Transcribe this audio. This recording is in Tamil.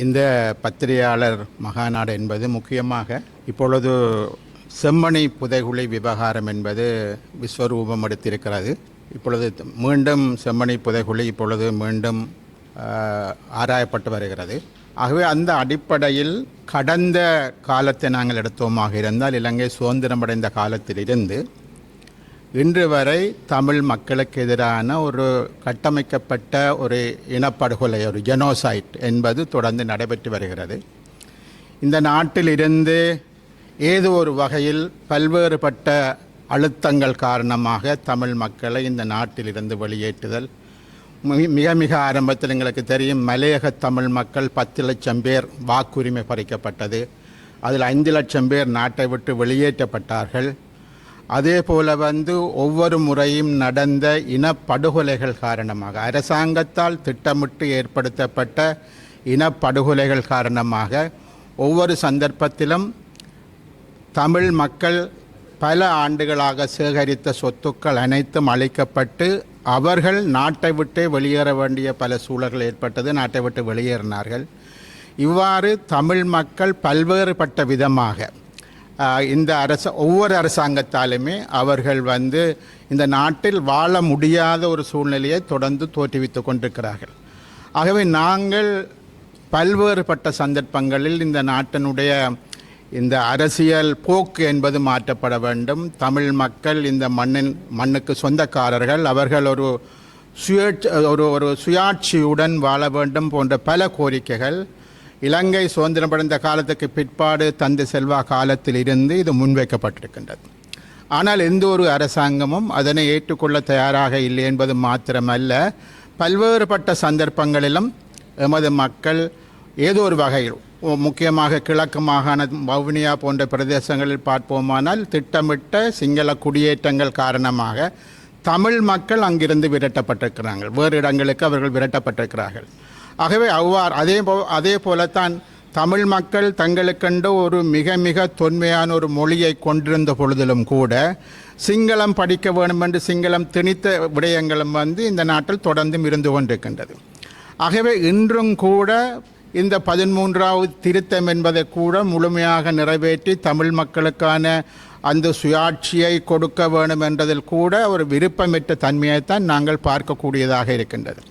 இந்த பத்திரிகையாளர் மகாநாடு என்பது முக்கியமாக இப்பொழுது செம்மணி புதைகுழி விவகாரம் என்பது விஸ்வரூபம் எடுத்திருக்கிறது. இப்பொழுது மீண்டும் செம்மணி புதைகுழி இப்பொழுது மீண்டும் ஆராயப்பட்டு வருகிறது. ஆகவே அந்த அடிப்படையில் கடந்த காலத்தை நாங்கள் எடுத்தோமாக இருந்தால் இலங்கை சுதந்திரமடைந்த காலத்திலிருந்து இன்று வரை தமிழ் மக்களுக்கு எதிரான ஒரு கட்டமைக்கப்பட்ட ஒரு இனப்படுகொலை ஒரு ஜெனோசைட் என்பது தொடர்ந்து நடைபெற்று வருகிறது. இந்த நாட்டில் இருந்து ஏதோ ஒரு வகையில் பல்வேறுபட்ட அழுத்தங்கள் காரணமாக தமிழ் மக்களை இந்த நாட்டிலிருந்து வெளியேற்றுதல். மிக- மிக மிக ஆரம்பத்தில் எங்களுக்கு தெரியும் மலையக தமிழ் மக்கள் பத்து லட்சம் பேர் வாக்குரிமை பறிக்கப்பட்டது. அதில் ஐந்து லட்சம் பேர் நாட்டை விட்டு வெளியேற்றப்பட்டார்கள். அதே போல வந்து ஒவ்வொரு முறையும் நடந்த இனப்படுகொலைகள் காரணமாக அரசாங்கத்தால் திட்டமிட்டு ஏற்படுத்தப்பட்ட இனப்படுகொலைகள் காரணமாக ஒவ்வொரு சந்தர்ப்பத்திலும் தமிழ் மக்கள் பல ஆண்டுகளாக சேகரித்த சொத்துக்கள் அனைத்தும் அளிக்கப்பட்டு அவர்கள் நாட்டை விட்டே வெளியேற வேண்டிய பல சூழல்கள் ஏற்பட்டது நாட்டை விட்டு வெளியேறினார்கள். இவ்வாறு தமிழ் மக்கள் பல்வேறுபட்ட விதமாக இந்த அரச ஒவ்வொரு அரசாங்கத்தாலுமே அவர்கள் வந்து இந்த நாட்டில் வாழ முடியாத ஒரு சூழ்நிலையை தொடர்ந்து தோற்றுவித்து கொண்டிருக்கிறார்கள். ஆகவே நாங்கள் பல்வேறுபட்ட சந்தர்ப்பங்களில் இந்த நாட்டினுடைய இந்த அரசியல் போக்கு என்பது மாற்றப்பட வேண்டும். தமிழ் மக்கள் இந்த மண்ணின் மண்ணுக்கு சொந்தக்காரர்கள். அவர்கள் ஒரு சுய ஒரு ஒரு சுயாட்சியுடன் வாழ வேண்டும் போன்ற பல கோரிக்கைகள் இலங்கை சுதந்திரமடைந்த காலத்துக்கு பிற்பாடு தந்தை செல்வா காலத்தில் இருந்து இது முன்வைக்கப்பட்டிருக்கின்றது. ஆனால் எந்த ஒரு அரசாங்கமும் அதனை ஏற்றுக்கொள்ள தயாராக இல்லை என்பது மாத்திரமல்ல. பல்வேறுபட்ட சந்தர்ப்பங்களிலும் எமது மக்கள் ஏதோ ஒரு வகையில் முக்கியமாக கிழக்கு மாகாண வவுனியா போன்ற பிரதேசங்களில் பார்ப்போமானால் திட்டமிட்ட சிங்கள குடியேற்றங்கள் காரணமாக தமிழ் மக்கள் அங்கிருந்து விரட்டப்பட்டிருக்கிறார்கள். வேறு இடங்களுக்கு அவர்கள் விரட்டப்பட்டிருக்கிறார்கள். ஆகவே அவ்வாறு அதே போ அதே போலத்தான் தமிழ் மக்கள் தங்களுக்கென்று ஒரு மிக மிக தொன்மையான ஒரு மொழியை கொண்டிருந்த பொழுதிலும் கூட சிங்களம் படிக்க வேண்டும் என்று சிங்களம் திணித்த விடயங்களும் வந்து இந்த நாட்டில் தொடர்ந்தும் இருந்து கொண்டிருக்கின்றது. ஆகவே இன்றும் கூட இந்த பதிமூன்றாவது திருத்தம் என்பதை கூட முழுமையாக நிறைவேற்றி தமிழ் மக்களுக்கான அந்த சுயாட்சியை கொடுக்க வேண்டும் என்றதில் கூட ஒரு விருப்பமிட்ட தன்மையைத்தான் நாங்கள் பார்க்கக்கூடியதாக இருக்கின்றது.